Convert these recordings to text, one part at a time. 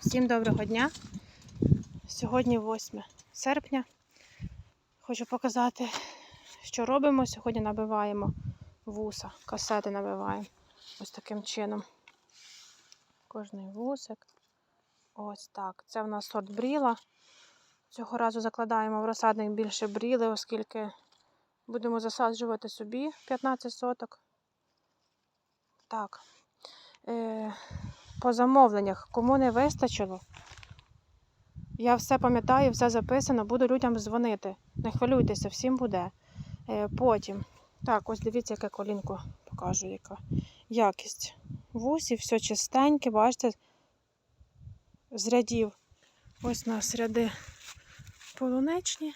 Всім доброго дня. Сьогодні 8 серпня. Хочу показати, що робимо. Сьогодні набиваємо вуса, касети набиваємо ось таким чином. Кожний вусик. Ось так. Це в нас сорт бріла. Цього разу закладаємо в розсадник більше бріли, оскільки будемо засаджувати собі 15 соток. Так. По замовленнях, кому не вистачило, я все пам'ятаю, все записано, буду людям дзвонити. Не хвилюйтеся, всім буде. Е, потім. Так, ось дивіться, яке колінко покажу, яка якість. Вусів, все чистеньке, бачите, з рядів. Ось у нас ряди полуничні.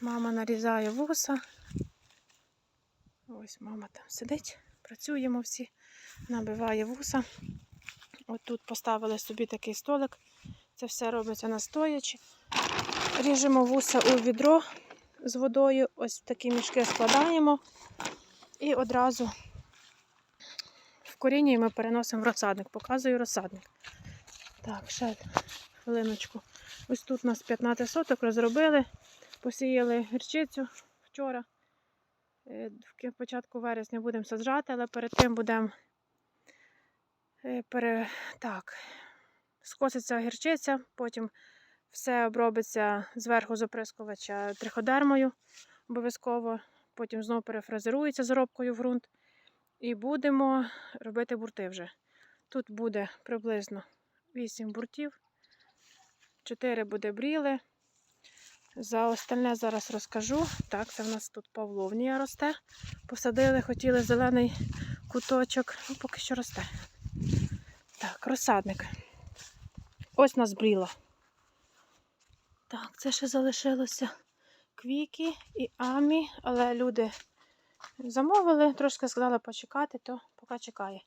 Мама нарізає вуса. Ось мама там сидить. Працюємо всі, набиває вуса. От тут поставили собі такий столик. Це все робиться настоячи. Ріжемо вуса у відро з водою. Ось в такі мішки складаємо. І одразу вкорінюємо, переносимо в розсадник. Показую розсадник. Так, ще хвилиночку. Ось тут у нас 15 соток розробили, посіяли гірчицю вчора. Е, В початку вересня будемо саджати, але перед тим будемо е, пере... так, скоситься гірчиця, потім все обробиться зверху з оприскувача триходермою обов'язково, потім знову перефразирується заробкою в ґрунт. І будемо робити бурти вже. Тут буде приблизно 8 буртів, 4 буде бріли. За остальне зараз розкажу. Так, це в нас тут павловнія росте. Посадили, хотіли зелений куточок, ну поки що росте. Так, розсадник. Ось нас бріла. Так, це ще залишилося квіки і амі, але люди замовили, трошки сказали почекати, то поки чекає.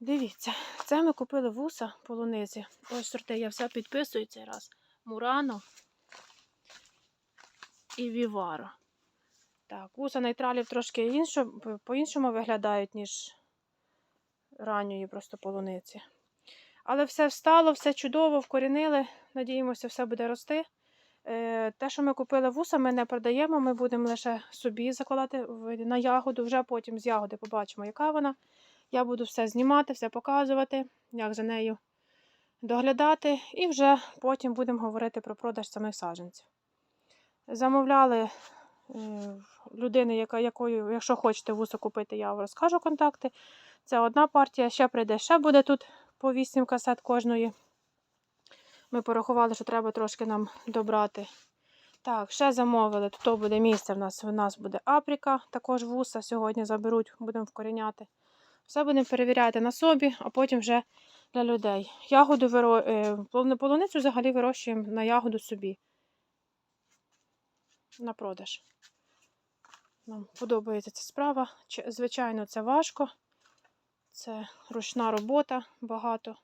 Дивіться, це ми купили вуса полуниці. Ось сорти, я все підписую цей раз. Мурано і Віваро. Так, вуса нейтралів трошки інше, по-іншому виглядають, ніж ранньої просто полуниці. Але все встало, все чудово, вкорінили. Надіємося, все буде рости. Е, Те, що ми купили вуса, ми не продаємо, ми будемо лише собі закладати на ягоду, вже потім з ягоди побачимо, яка вона. Я буду все знімати, все показувати, як за нею доглядати, і вже потім будемо говорити про продаж самих саджанців. Замовляли е, людини, яка, якою, якщо хочете вусо купити, я вам розкажу контакти. Це одна партія, ще прийде, ще буде тут по 8 касет кожної. Ми порахували, що треба трошки нам добрати. Так, ще замовили. Тут буде місце в нас. У нас буде апріка, також вуса. Сьогодні заберуть, будемо вкоріняти. Все будемо перевіряти на собі, а потім вже для людей. Ягоду виро... е, полуницю взагалі вирощуємо на ягоду собі. На продаж. Нам подобається ця справа. Звичайно, це важко. Це ручна робота багато.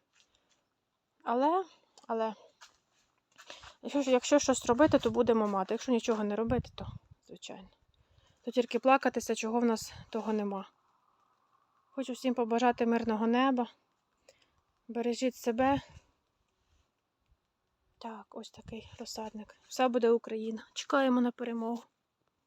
Але, але, якщо, якщо щось робити, то будемо мати. Якщо нічого не робити, то звичайно. То тільки плакатися, чого в нас того нема. Хочу всім побажати мирного неба. Бережіть себе. Так, ось такий розсадник. Все буде Україна. Чекаємо на перемогу.